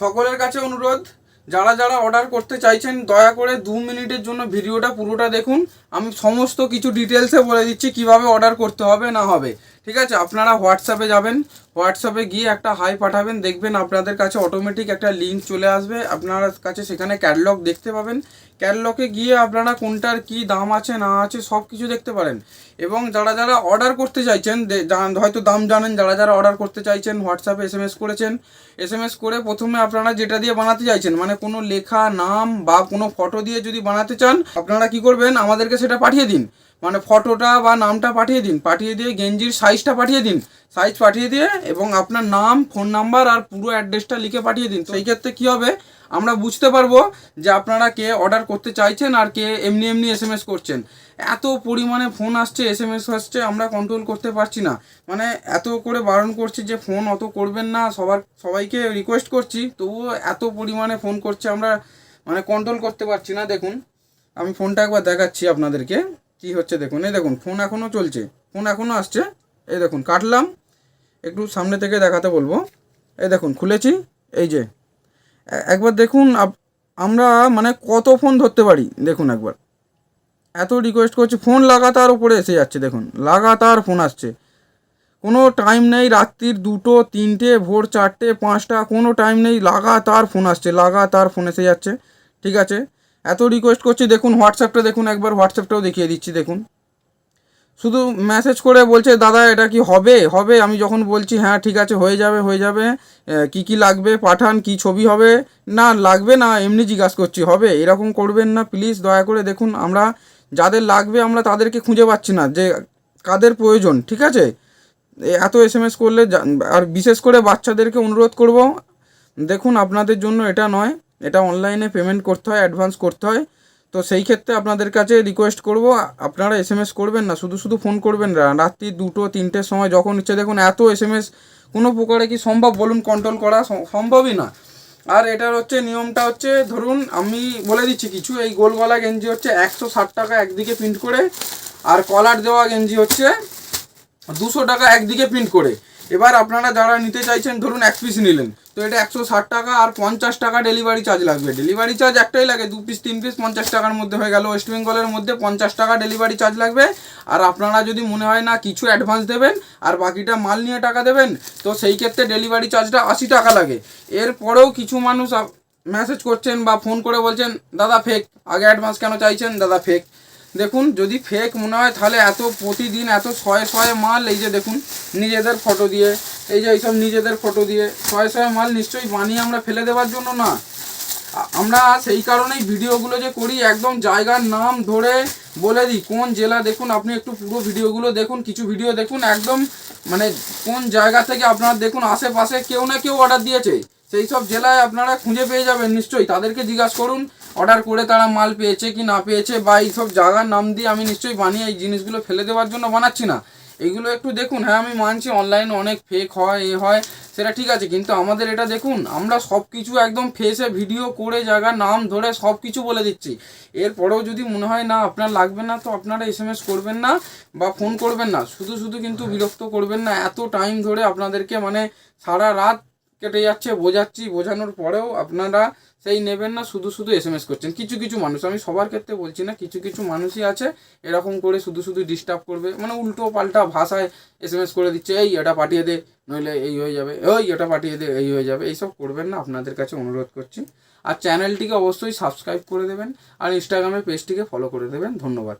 সকলের কাছে অনুরোধ, যারা যারা অর্ডার করতে চাইছেন, দয়া করে দু মিনিটের জন্য ভিডিওটা পুরোটা দেখুন। আমি সমস্ত কিছু ডিটেলসে বলে দিচ্ছি কীভাবে অর্ডার করতে হবে, না হবে। ঠিক আছে? আপনারা হোয়াটসঅ্যাপে যাবেন। হোয়াটসঅ্যাপে গিয়ে একটা হাই পাঠাবেন। দেখবেন আপনাদের কাছে অটোমেটিক একটা লিঙ্ক চলে আসবে। আপনার কাছে সেখানে ক্যাটলগ দেখতে পাবেন। ক্যাটলগে গিয়ে আপনারা কোনটার কি দাম আছে, না আছে সব কিছু দেখতে পারেন। এবং যারা যারা অর্ডার করতে চাইছেন হয়তো দাম জানেন, যারা যারা অর্ডার করতে চাইছেন হোয়াটসঅ্যাপে এস এম এস করেছেন। এস এম এস করে প্রথমে আপনারা যেটা দিয়ে বানাতে চাইছেন মানে কোনো লেখা, নাম বা কোনো ফটো দিয়ে যদি বানাতে চান, আপনারা কি করবেন? আমাদেরকে সেটা পাঠিয়ে দিন। মানে ফটোটা বা নামটা পাঠিয়ে দিন। পাঠিয়ে দিয়ে গেঞ্জির সাইজটা পাঠিয়ে দিন। সাইজ পাঠিয়ে দিয়ে এবং আপনার নাম ফোন নাম্বার আর পুরো অ্যাড্রেসটা লিখে পাঠিয়ে দিন। সেই ক্ষেত্রে কী হবে? আমরা বুঝতে পারব যে আপনারা কে অর্ডার করতে চাইছেন আর কে এমনি এমনি এস এম এস করছেন। এত পরিমাণে ফোন আসছে এস এম এস আসছে, আমরা কন্ট্রোল করতে পারছি না। মানে এত করে বারণ করছি যে ফোন অত করবেন না, সবার, সবাইকে রিকোয়েস্ট করছি, তবুও এত পরিমাণে ফোন করছে, আমরা মানে কন্ট্রোল করতে পারছি না। দেখুন, আমি ফোনটা একবার দেখাচ্ছি আপনাদেরকে। কি হচ্ছে দেখুন, এই দেখুন, ফোন এখনও চলছে, ফোন এখনও আসছে, এই দেখুন, কাটলাম, একটু সামনে থেকে দেখাতে বলব, এই দেখুন, খুলেছি, এই যে, একবার দেখুন আমরা মানে কত ফোন ধরতে পারি, দেখুন একবার, এত রিকোয়েস্ট করছি, ফোন লাগাতার উপরে এসে যাচ্ছে, দেখুন, লাগাতার ফোন আসছে, কোনো টাইম নেই, রাত্রির দুটো, তিনটে, ভোর চারটে, পাঁচটা, কোনো টাইম নেই, লাগাতার ফোন আসছে, লাগাতার ফোন এসে যাচ্ছে, ঠিক আছে এত রিকোয়েস্ট করছি, দেখুন হোয়াটসঅ্যাপটা দেখুন একবার হোয়াটসঅ্যাপটাও দেখিয়ে দিচ্ছি, দেখুন। শুধু মেসেজ করে বলছে, দাদা, এটা কি হবে? হবে? আমি যখন বলছি হ্যাঁ ঠিক আছে, হয়ে যাবে হয়ে যাবে। কি কি লাগবে? পাঠান, কি ছবি হবে? না, লাগবে না, এমনি জিজ্ঞাসা করছি, হবে? এরকম করবেন না প্লিজ দয়া করে দেখুন, আমরা যাদের লাগবে, আমরা তাদেরকে খুঁজে পাচ্ছি না, যে কাদের প্রয়োজন, ঠিক আছে? এত এস এম এস করলে আর বিশেষ করে বাচ্চাদেরকে অনুরোধ করব, দেখুন আপনাদের জন্য এটা নয় এটা অনলাইনে পেমেন্ট করতে হয় অ্যাডভান্স করতে হয়। তো সেই ক্ষেত্রে আপনাদের কাছে রিকোয়েস্ট করব, আপনারা এস এম এস করবেন না, শুধু শুধু ফোন করবেন না। রাত্রি দুটো, তিনটের সময় যখন ইচ্ছে, দেখুন এত এস এম এস কোনো প্রকারে কি সম্ভব? বলুন কন্ট্রোল করা সম্ভবই না। আর এটার হচ্ছে, নিয়মটা হচ্ছে, ধরুন আমি বলে দিচ্ছি কিছু, এই গোল গলা গেঞ্জি হচ্ছে একশো ষাট টাকা একদিকে প্রিন্ট করে, আর কলার দেওয়া গেঞ্জি হচ্ছে দুশো টাকা একদিকে প্রিন্ট করে। এবার আপনারা যারা নিতে চাইছেন, ধরুন এক পিস নিলেন তো এটা একশো ষাট টাকা আর পঞ্চাশ টাকা ডেলিভারি চার্জ লাগবে। ডেলিভারি চার্জ একটাই লাগে, দু পিস তিন পিস পঞ্চাশ টাকার মধ্যে হয়ে গেল। ওয়েস্ট বেঙ্গলের মধ্যে পঞ্চাশ টাকা ডেলিভারি চার্জ লাগবে। আর আপনারা যদি মনে হয় না কিছু অ্যাডভান্স দেবেন আর বাকিটা মাল নিয়ে টাকা দেবেন, তো সেই ক্ষেত্রে ডেলিভারি চার্জটা আশি টাকা লাগে। এরপরেও কিছু মানুষ মেসেজ করছেন বা ফোন করে বলছেন, দাদা ফেক আগে অ্যাডভান্স কেন চাইছেন? দাদা ফেক দেখুন, যদি ফেক মনে হয়, তাহলে এত প্রতিদিন এত শয়ে শয়ে মাল, এই যে দেখুন, নিজেদের ফটো দিয়ে, এই যে এইসব নিজেদের ফটো দিয়ে শয়ে শয়ে মাল নিশ্চয়ই বানিয়ে আমরা ফেলে দেওয়ার জন্য না। আমরা সেই কারণেই ভিডিওগুলো যে করি, একদম জায়গার নাম ধরে বলে দিই, কোন জেলা দেখুন, আপনি একটু পুরো ভিডিওগুলো দেখুন, কিছু ভিডিও দেখুন, একদম মানে কোন জায়গা থেকে আপনারা দেখুন, আশেপাশে কেউ না কেউ অর্ডার দিয়েছে। সেই সব জেলায় আপনারা খুঁজে পেয়ে যাবেন নিশ্চয়ই, তাদেরকে জিজ্ঞাসা করুন অর্ডার করে তারা মাল পেয়েছে কি না পেয়েছে বা এইসব জায়গার নাম দিয়ে আমি নিশ্চয়ই বানিয়ে এই জিনিসগুলো ফেলে দেওয়ার জন্য বানাচ্ছি না। এগুলো একটু দেখুন হ্যাঁ আমি মানছি অনলাইনে অনেক ফেক হয়, এ হয়, সেটা ঠিক আছে, কিন্তু আমাদের এটা দেখুন, আমরা সব কিছু একদম ফেসে ভিডিও করে, জায়গার নাম ধরে সব কিছু বলে দিচ্ছি। এরপরেও যদি মনে হয় না, আপনার লাগবে না, তো আপনারা এস এম এস করবেন না বা ফোন করবেন না। শুধু শুধু কিন্তু বিরক্ত করবেন না, এত টাইম ধরে আপনাদেরকে মানে সারা রাত কেটে যাচ্ছে, বোঝাচ্ছি, বোঝানোর পরেও আপনারা সেই নেবেন না, শুধু শুধু এস এম এস করছেন। কিছু কিছু মানুষ, আমি সবার ক্ষেত্রে বলছি না, কিছু কিছু মানুষই আছে, এরকম করে শুধু শুধু ডিস্টার্ব করবে। মানে উল্টো পাল্টা ভাষায় এস এম এস করে দিচ্ছে, এই, এটা পাঠিয়ে দে, নইলে এই হয়ে যাবে ওই এটা পাঠিয়ে দে, এই হয়ে যাবে। এইসব করবেন না, আপনাদের কাছে অনুরোধ করছি। আর চ্যানেলটিকে অবশ্যই সাবস্ক্রাইব করে দেবেন, আর ইনস্টাগ্রামে পেজটিকে ফলো করে দেবেন। ধন্যবাদ।